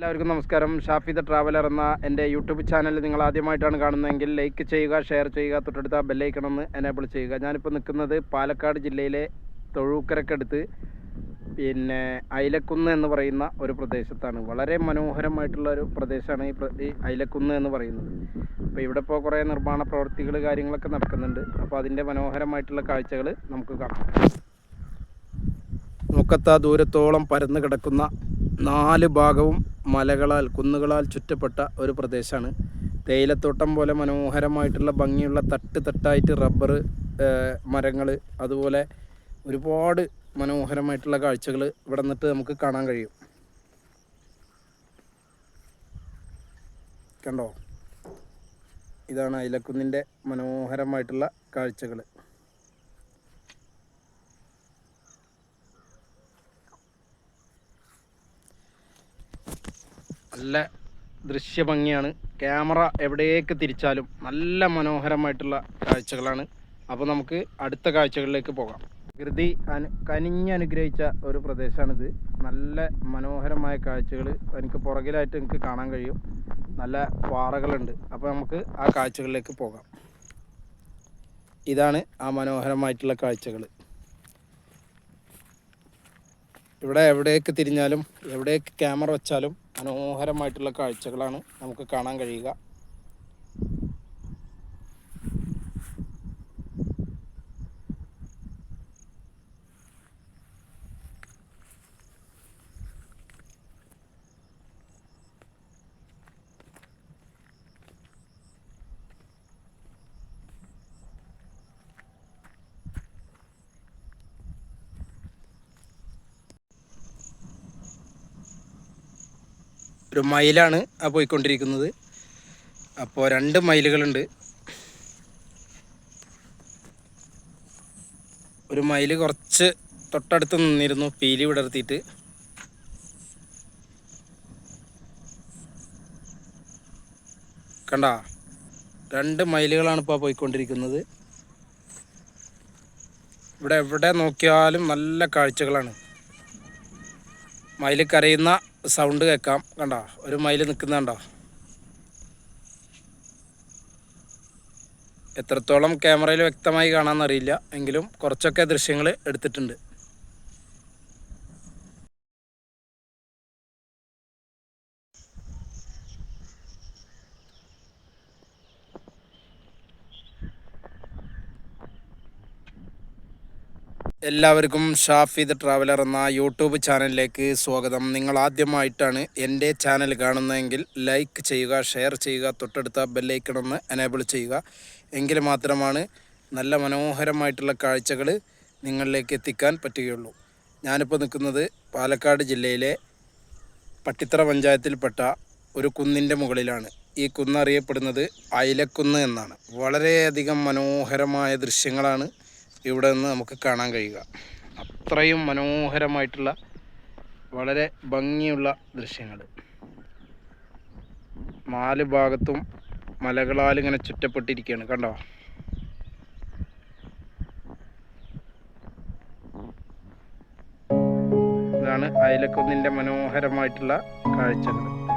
എല്ലാവർക്കും നമസ്കാരം. Shafi the traveller എന്ന എന്റെ യൂട്യൂബ് ചാനൽ നിങ്ങൾ ആദ്യമായിട്ടാണ് കാണുന്നതെങ്കിൽ ലൈക്ക് ചെയ്യുക ഷെയർ ചെയ്യുക തൊട്ടടുത്ത ബെല്ലൈക്കണമെന്ന് എനേബിൾ ചെയ്യുക. ഞാനിപ്പോൾ നിൽക്കുന്നത് പാലക്കാട് ജില്ലയിലെ തൊഴൂക്കരക്കടുത്ത് പിന്നെ അയിലക്കുന്ന് എന്ന് പറയുന്ന ഒരു പ്രദേശത്താണ്. വളരെ മനോഹരമായിട്ടുള്ള ഒരു പ്രദേശമാണ് ഈ അയിലക്കുന്ന് എന്ന് പറയുന്നത്. അപ്പോൾ ഇവിടെ ഇപ്പോൾ കുറേ നിർമ്മാണ പ്രവർത്തികൾ കാര്യങ്ങളൊക്കെ നടക്കുന്നുണ്ട്. അപ്പോൾ അതിന്റെ മനോഹരമായിട്ടുള്ള കാഴ്ചകൾ നമുക്ക് കാണാം. മുക്കത്താ ദൂരത്തോളം പരന്നു കിടക്കുന്ന നാല് ഭാഗവും മലകളാൽ കുന്നുകളാൽ ചുറ്റപ്പെട്ട ഒരു പ്രദേശമാണ് തേയിലത്തോട്ടം പോലെ മനോഹരമായിട്ടുള്ള ഭംഗിയുള്ള തട്ട് തട്ടായിട്ട് റബ്ബർ മരങ്ങൾ അതുപോലെ ഒരുപാട് മനോഹരമായിട്ടുള്ള കാഴ്ചകൾ ഇവിടെ നിന്നിട്ട് നമുക്ക് കാണാൻ കഴിയും. കണ്ടോ? ഇതാണ് അയിലക്കുന്നിന്റെ മനോഹരമായിട്ടുള്ള കാഴ്ചകൾ നല്ല ദൃശ്യഭംഗിയാണ്. ക്യാമറ എവിടേക്ക് തിരിച്ചാലും നല്ല മനോഹരമായിട്ടുള്ള കാഴ്ചകളാണ്. അപ്പോൾ നമുക്ക് അടുത്ത കാഴ്ചകളിലേക്ക് പോകാം. പ്രകൃതി അനു കനിഞ്ഞനുഗ്രഹിച്ച ഒരു പ്രദേശമാണിത്. നല്ല മനോഹരമായ കാഴ്ചകൾ എനിക്ക് പുറകിലായിട്ട് എനിക്ക് കാണാൻ കഴിയും. നല്ല പാറകളുണ്ട്. അപ്പോൾ നമുക്ക് ആ കാഴ്ചകളിലേക്ക് പോകാം. ഇതാണ് ആ മനോഹരമായിട്ടുള്ള കാഴ്ചകൾ ഇവിടെ എവിടേക്ക് തിരിഞ്ഞാലും എവിടേക്ക് ക്യാമറ വെച്ചാലും മനോഹരമായിട്ടുള്ള കാഴ്ചകളാണ് നമുക്ക് കാണാൻ കഴിയുക. ഒരു മൈലാണ് ആ പോയിക്കൊണ്ടിരിക്കുന്നത്. അപ്പോൾ രണ്ട് മൈലുകളുണ്ട് ഒരു മയിൽ കുറച്ച് തൊട്ടടുത്ത് നിന്നിരുന്നു പീലി വിടർത്തിയിട്ട്. കണ്ട? രണ്ട് മൈലുകളാണ് ഇപ്പോൾ പോയിക്കൊണ്ടിരിക്കുന്നത്. ഇവിടെ എവിടെ നോക്കിയാലും നല്ല കാഴ്ചകളാണ്. മയിൽ കരയുന്ന സൗണ്ട് കേൾക്കാം. കണ്ടോ? ഒരു മയിൽ നിൽക്കുന്ന കണ്ടോ? എത്രത്തോളം ക്യാമറയിൽ വ്യക്തമായി കാണാമെന്നറിയില്ല എങ്കിലും കുറച്ചൊക്കെ ദൃശ്യങ്ങൾ എടുത്തിട്ടുണ്ട്. എല്ലാവർക്കും ഷാഫി ദ ട്രാവലർ എന്ന യൂട്യൂബ് ചാനലിലേക്ക് സ്വാഗതം. നിങ്ങൾ ആദ്യമായിട്ടാണ് എന്റെ ചാനൽ കാണുന്നതെങ്കിൽ ലൈക്ക് ചെയ്യുക ഷെയർ ചെയ്യുക തൊട്ടടുത്ത ബെല്ലൈക്കണമെന്ന് എനേബിൾ ചെയ്യുക. എങ്കിൽ മാത്രമാണ് നല്ല മനോഹരമായിട്ടുള്ള കാഴ്ചകൾ നിങ്ങളിലേക്ക് എത്തിക്കാൻ പറ്റുകയുള്ളൂ. ഞാനിപ്പോൾ നിൽക്കുന്നത് പാലക്കാട് ജില്ലയിലെ പട്ടിത്തറ പഞ്ചായത്തിൽപ്പെട്ട ഒരു കുന്നിന്റെ മുകളിലാണ്. ഈ കുന്ന് അറിയപ്പെടുന്നത് അയിലക്കുന്ന് എന്നാണ്. വളരെയധികം മനോഹരമായ ദൃശ്യങ്ങളാണ് ഇവിടെ നിന്ന് നമുക്ക് കാണാൻ കഴിയുക. അത്രയും മനോഹരമായിട്ടുള്ള വളരെ ഭംഗിയുള്ള ദൃശ്യങ്ങൾ. നാല് ഭാഗത്തും മലകളാൽ ഇങ്ങനെ ചുറ്റപ്പെട്ടിരിക്കുകയാണ്. കണ്ടോ? ഇതാണ് അയലക്കുന്നിന്റെ മനോഹരമായിട്ടുള്ള കാഴ്ചകൾ.